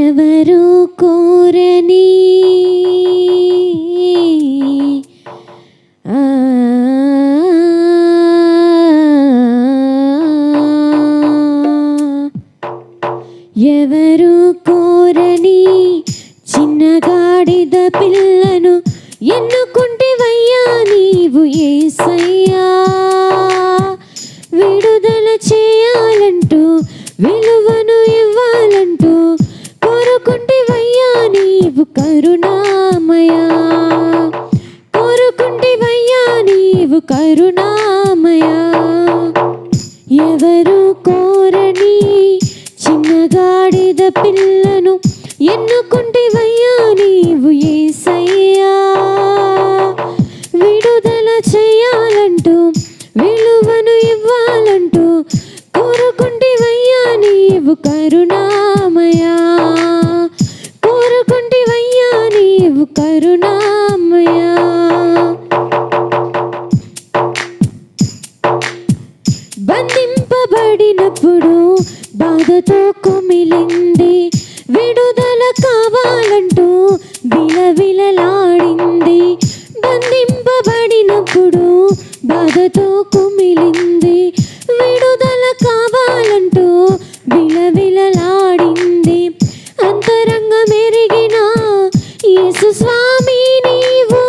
ఎవరు కోరని ఆ, ఎవరు కోరని చిన్నగాడిద పిల్లను ఎన్నుకుంటివయ్యా నీవు ఏసయ్యా? విడుదల చేయాలంటూ విలువ నీవు కరుణామయా. బంధింపబడినప్పుడు బాధతో కుమిలింది. విడుదల కావాలంటూ విలవిలలాడింది. బంధింపబడినప్పుడు బాధతో కుమిలింది. యేసు స్వామి నీవు.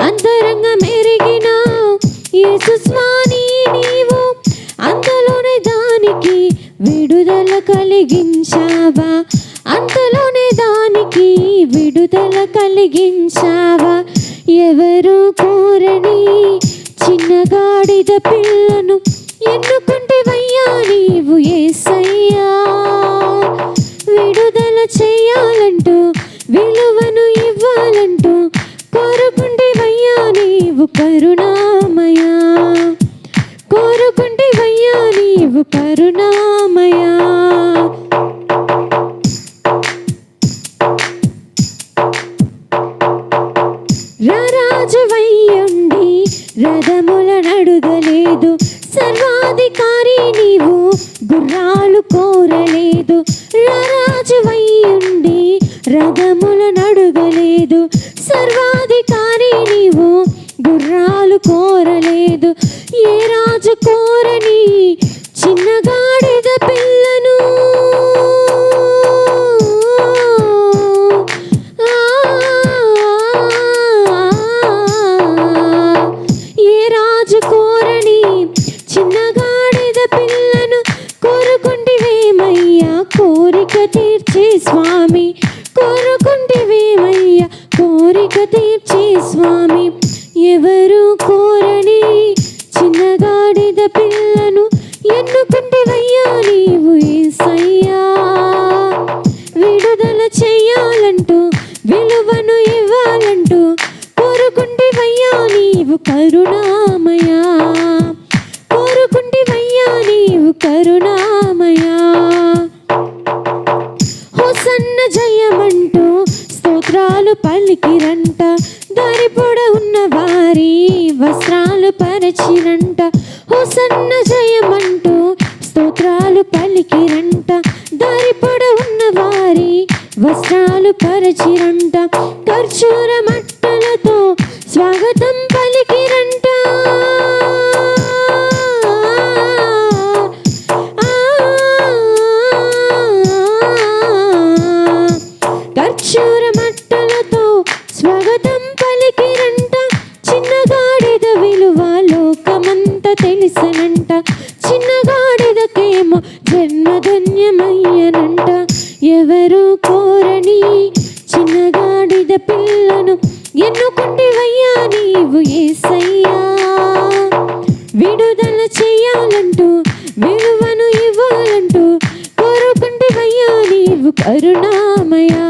అంతరంగ మెరిగిన యేసు స్వామి నీవు. అంతలోనే దానికి విడుదల కలిగించావా? అంతలోనే దానికి చిన్నగాడిద పిల్లను ఎన్నుకుంటేవయ్యా నీవు ఏసయ్యా? విడుదల చెయ్యాలంటూ విలువను ఇవ్వాలంటూ కోరుకుంటే వయ్యా నీవు కరుణామయా? కోరుకుంటేవయ్యా నీవు కరుణామయా? రారాజువయ్యుండి రథముల నడుగలేదు. సర్వాధికారి నీవు గుర్రాలు కోరలేదు. రారాజువయ్యుండి రథముల నడుగలేదు. సర్వాధికారి నీవు గుర్రాలు కోరలేదు. ఏ కోరిక తీర్చే స్వామి. కోరుకుంటివేమయ్యా కోరిక తీర్చే స్వామి. ఎవరు కోరని చిన్నగాడిద పిల్లను ఎన్నుకుంటేవయ్యా నీవు ఏసయ్యా. విడుదల చెయ్యాలంటూ పరచిరంట దారి ఉన్న వారి వస్త్రాలు పరచిరంట. హోసన్న జయమంటూ స్తోత్రాలు పలికిరంట. దారి ఉన్న వారి వస్త్రాలు పరచిరంట. ఖర్చూర మట్టలతో స్వాగతం పలికిరంట. ఖర్చూర మట్ట ధన్యము జన్మ ధన్యమయ్యనంట. ఎవరు కోరని చిన్నగాడిద పిల్లను ఎన్నుకుంటేవయ్యా నీవు ఏసయ్యా? విడుదల చెయ్యాలంటూ విలువను ఇవ్వాలంటూ కోరుకుంటేవయ్యా నీవు కరుణామయా?